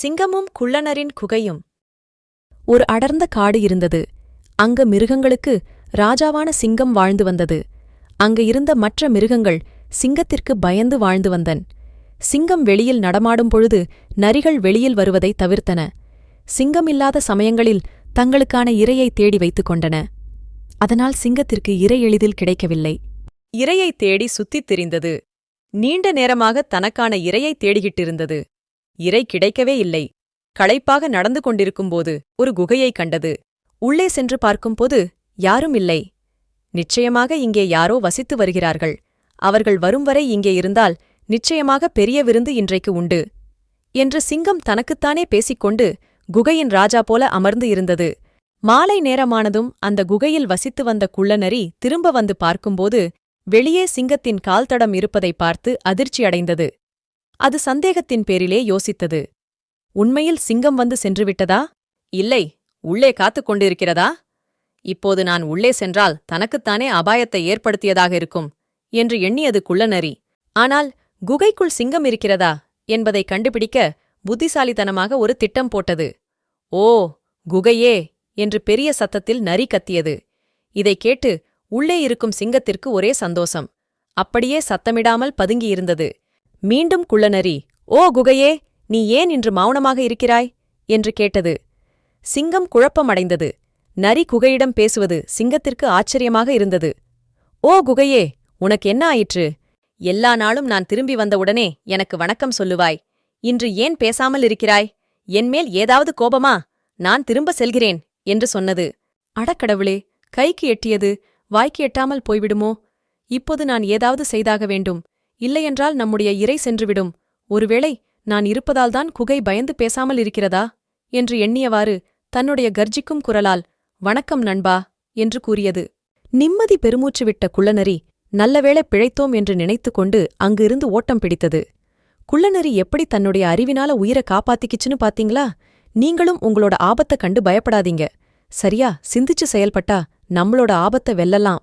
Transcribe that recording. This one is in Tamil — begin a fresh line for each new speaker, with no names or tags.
சிங்கமும் குள்ளனரின் குகையும். ஒரு அடர்ந்த காடு இருந்தது. அங்க மிருகங்களுக்கு ராஜாவான சிங்கம் வாழ்ந்து வந்தது. அங்க இருந்த மற்ற மிருகங்கள் சிங்கத்திற்கு பயந்து வாழ்ந்து வந்தன். சிங்கம் வெளியில் நடமாடும் பொழுது நரிகள் வெளியில் வருவதை தவிர்த்தன. சிங்கம் இல்லாத சமயங்களில் தங்களுக்கான இரையை தேடி வைத்துக் கொண்டன. அதனால் சிங்கத்திற்கு இரை எளிதில் கிடைக்கவில்லை. இரையை தேடி சுத்தித் திரிந்தது. நீண்ட நேரமாக தனக்கான இரையை தேடிகிட்டிருந்தது இரை கிடைக்கவே இல்லை. களைப்பாக நடந்து கொண்டிருக்கும்போது ஒரு குகையைக் கண்டது. உள்ளே சென்று பார்க்கும்போது யாரும் இல்லை. நிச்சயமாக இங்கே யாரோ வசித்து வருகிறார்கள். அவர்கள் வரும் வரை இங்கே இருந்தால் நிச்சயமாக பெரிய விருந்து இன்றைக்கு உண்டு. என்று சிங்கம் தனக்குத்தானே பேசிக்கொண்டு குகையின் ராஜா போல அமர்ந்து இருந்தது. மாலை நேரமானதும் அந்த குகையில் வசித்து வந்த குள்ளநரி திரும்ப வந்து பார்க்கும்போது வெளியே சிங்கத்தின் கால்தடம் இருப்பதை பார்த்து அதிர்ச்சியடைந்தது. அது சந்தேகத்தின் பேரிலே யோசித்தது. உண்மையில் சிங்கம் வந்து சென்றுவிட்டதா? இல்லை உள்ளே காத்துக் கொண்டிருக்கிறதா? இப்போது நான் உள்ளே சென்றால் தனக்குத்தானே அபாயத்தை ஏற்படுத்தியதாக இருக்கும் என்று எண்ணியது குள்ளநரி. ஆனால் குகைக்குள் சிங்கம் இருக்கிறதா? என்பதை கண்டுபிடிக்க புத்திசாலித்தனமாக ஒரு திட்டம் போட்டது. ஓ குகையே என்று பெரிய சத்தத்தில் நரி கத்தியது. இதைக் கேட்டு உள்ளே இருக்கும் சிங்கத்திற்கு ஒரே சந்தோஷம். அப்படியே சத்தமிடாமல் பதுங்கியிருந்தது. மீண்டும் குள்ளநரி ஓ குகையே நீ ஏன் இன்று மௌனமாக இருக்கிறாய்? என்று கேட்டது. சிங்கம் குழப்பமடைந்தது. நரி குகையிடம் பேசுவது சிங்கத்திற்கு ஆச்சரியமாக இருந்தது. ஓ குகையே உனக்கு என்ன ஆயிற்று? எல்லா நாளும் நான் திரும்பி வந்தவுடனே எனக்கு வணக்கம் சொல்லுவாய். இன்று ஏன் பேசாமல் இருக்கிறாய்? என்மேல் ஏதாவது கோபமா? நான் திரும்ப செல்கிறேன் என்று சொன்னது. அடக்கடவுளே கைக்கு எட்டியது வாய்க்கு எட்டாமல் போய்விடுமோ? இப்போது நான் ஏதாவது செய்தாக வேண்டும். இல்லையென்றால் நம்முடைய இறை சென்றுவிடும். ஒருவேளை நான் இருப்பதால்தான் குகை பயந்து பேசாமல் இருக்கிறதா? என்று எண்ணியவாறு தன்னுடைய கர்ஜிக்கும் குரலால் வணக்கம் நண்பா என்று கூறியது. நிம்மதி பெருமூச்சு விட்ட குள்ளநரி நல்லவேளை பிழைத்தோம் என்று நினைத்துக் கொண்டு அங்கிருந்து ஓட்டம் பிடித்தது. குள்ளநரி எப்படி தன்னுடைய அறிவினால உயிரை காப்பாத்திக்கிச்சுன்னு பாத்தீங்களா? நீங்களும் உங்களோட ஆபத்தை கண்டு பயப்படாதீங்க. சரியா? சிந்திச்சு செயல்பட்டா நம்மளோட ஆபத்தை வெல்லலாம்.